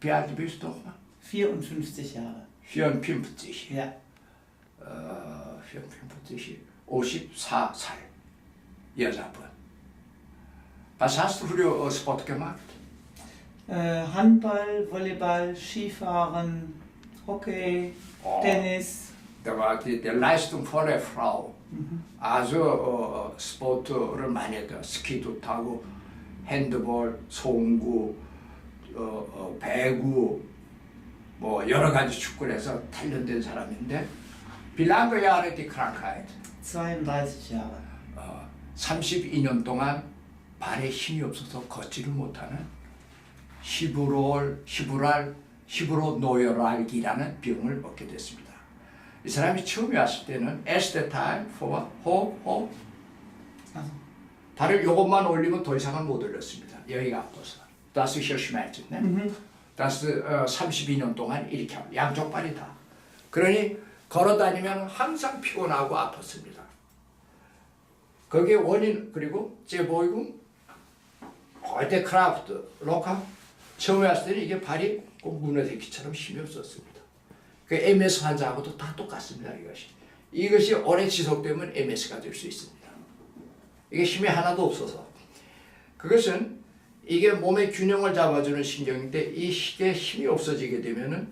Wie alt bist du? 54 Jahre. 54. Ja. 어, 54. 54살. 여자분. Was hast du für Sport gemacht? Äh, Handball, Volleyball, Skifahren, Hockey, Oh. Tennis. Da war die, die leistungsvolle Frau. 아주 어, 스포츠를 많이 했다. 스키도 타고, 핸드볼, 송구, 어, 어, 배구, 뭐 여러 가지 축구를 해서 단련된 사람인데, 빌랑그 야르티 크라카이트. 32 Jahre. 어, 32년 동안 발에 힘이 없어서 걷지를 못하는 히브롤, 히브랄, 히브로 노열알기라는 병을 얻게 됐습니다. 이 사람이 처음에 왔을 때는 에스테 타임, 포와, 호, 호. Also, 발을 요것만 올리면 더 이상은 못 올렸습니다. 여기가 아파서. 다스 셔시말즈네. 다스 어, 32년 동안 이렇게 합니다. 양쪽 발이 다. 그러니 걸어 다니면 항상 피곤하고 아팠습니다. 거기에 원인 그리고 제 보이고 heute 크라프트 로카 처음에 왔을 때는 이게 발이 꼭 문어새끼처럼 힘이 없었습니다. 그 MS 환자하고도 다 똑같습니다. 이것이 이것이 오래 지속되면 MS가 될 수 있습니다. 이게 힘이 하나도 없어서 그것은 이게 몸의 균형을 잡아주는 신경인데 이 이게 힘이 없어지게 되면은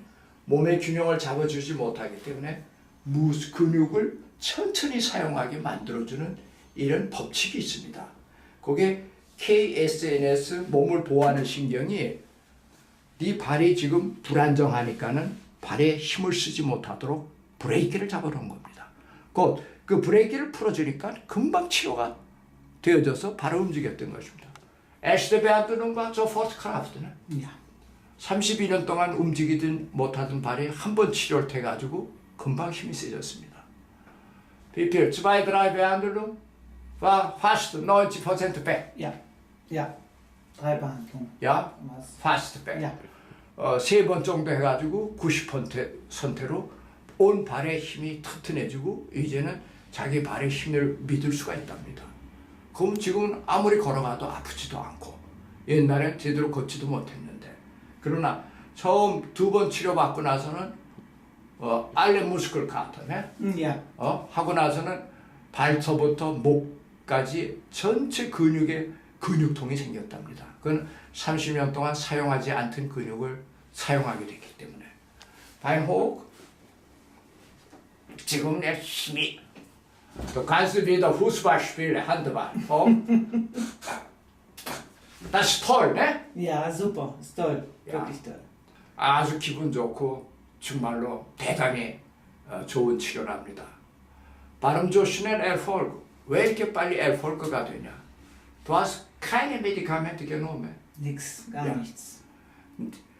몸의 균형을 잡아주지 못하기 때문에 무스 근육을 천천히 사용하게 만들어주는 이런 법칙이 있습니다. 그게 KSNS 몸을 보호하는 신경이 네 발이 지금 불안정하니까는 발에 힘을 쓰지 못하도록 브레이크를 잡아놓은 겁니다. 곧그 브레이크를 풀어주니까 금방 치료가 되어져서 발을 움직였던 것입니다. 에스테베아드는과 저 포트크라프트는 ja. 32년 동안 움직이든 못하던 발이 한 번 치료를 해가지고 금방 힘이 세졌습니다. 비필, zwei, drei Behandlung war fast 90% weg. Ja. Ja. Drei Behandlungen. 야, Was? fast weg. Ja. 어, 세 번 정도 해가지고 90% 선태로 온 발의 힘이 튼튼해지고 이제는 자기 발의 힘을 믿을 수가 있답니다. 그럼 지금은 아무리 걸어가도 아프지도 않고 옛날에 제대로 걷지도 못했는데 그러나 처음 두 번 치료받고 나서는 어, 알레 무스클 카터네 Hm, Ja. 어, 하고 나서는 발서부터 목까지 전체 근육에 근육통이 생겼답니다. 그건 30년 동안 사용하지 않던 근육을 사용하게 됐기 때문에. 바인호흡. 지금 내 힘이. Du kannst wieder Fußball spielen, Handball. 어? Das ist toll, ne? Ja, super. Ist toll. Ja. Wirklich toll. 아주 기분 좋고 정말로 대단히 어, 좋은 치료랍니다. 발음 좋으시는 Erfolg. 왜 이렇게 빨리 Erfolg가 되냐? Du hast keine Medikamente genommen. Nix. Gar Ja. nichts.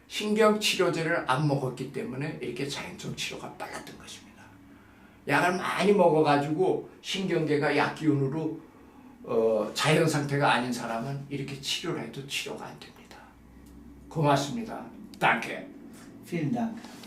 신경 치료제를 안 먹었기 때문에 이렇게 자연적 치료가 빨랐던 것입니다. 약을 많이 먹어가지고 신경계가 약기운으로 어, 자연 상태가 아닌 사람은 이렇게 치료를 해도 치료가 안 됩니다. 고맙습니다. Danke. Vielen Dank.